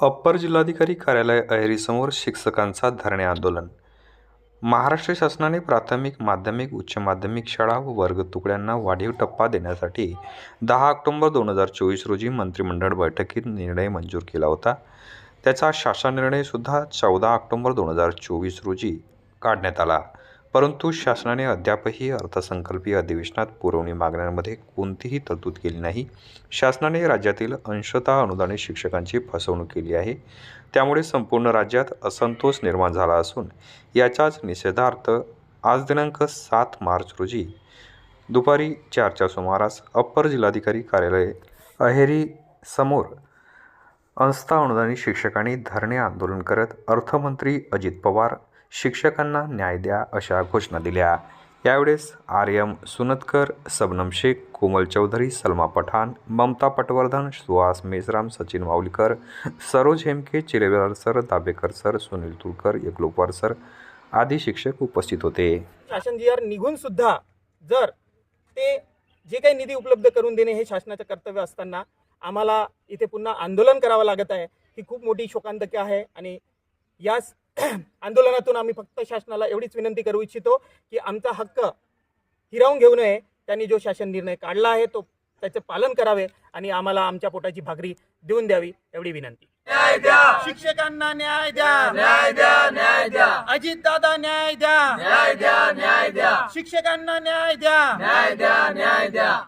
Upper जिल्हाधिकारी कार्यालय अहेरीसमोर शिक्षकांचा धरणे आंदोलन. महाराष्ट्र शासनाने प्राथमिक माध्यमिक उच्च माध्यमिक शाळा व वर्ग तुकड्यांना वाढीव टप्पा देण्यासाठी दहा ऑक्टोबर दोन हजार चोवीस रोजी मंत्रिमंडळ बैठकीत निर्णय मंजूर केला होता. त्याचा शासन निर्णयसुद्धा चौदा ऑक्टोबर दोन हजार चोवीस रोजी काढण्यात आला. परंतु शासनाने अद्यापही अर्थसंकल्पीय अधिवेशनात पुरवणी मागण्यांमध्ये कोणतीही तरतूद केली नाही. शासनाने राज्यातील अंशतः अनुदानित शिक्षकांची फसवणूक केली आहे. त्यामुळे संपूर्ण राज्यात असंतोष निर्माण झाला असून याच्याच निषेधार्थ आज दिनांक सात मार्च रोजी दुपारी चारच्या सुमारास अप्पर जिल्हाधिकारी कार्यालय अहेरी समोर अंस्था अनुदानित शिक्षकांनी धरणे आंदोलन करत अर्थमंत्री अजित पवार शिक्षकांना न्याय द्या अशा घोषणा दिल्या. यावेळेस R M Sunatkar Sabnam Shaikh Komal Chaudhari Salma Pathan Mamata Patwardhan Suhas Mesram Sachin Maulikar Saroj Hemke Chirewal sir Dabekar sir Sunil Tulkar Yaglopar sir आदी शिक्षक उपस्थित होते. शासन जी आर निघून सुद्धा जर ते जे काही निधी उपलब्ध करून देणे हे शासनाचं कर्तव्य असताना आम्हाला इथे पुन्हा आंदोलन करावं लागत आहे ही खूप मोठी शोकांतके आहे आणि याच आंदोलनातून आम्ही फक्त शासनाला एवढीच विनंती करू इच्छितो की आमचा हक्क हिरावून घेऊ नये. त्यांनी जो शासन निर्णय काढला आहे तो त्याचे पालन करावे आणि आम्हाला आमच्या पोटाची भाकरी देऊन द्यावी एवढी विनंती. न्याय द्या. शिक्षकांना न्याय द्या. न्याय द्या न्याय द्या. अजित दादा न्याय द्या. न्याय द्या न्याय द्या. शिक्षकांना न्याय द्या. न्याय द्या न्याय द्या.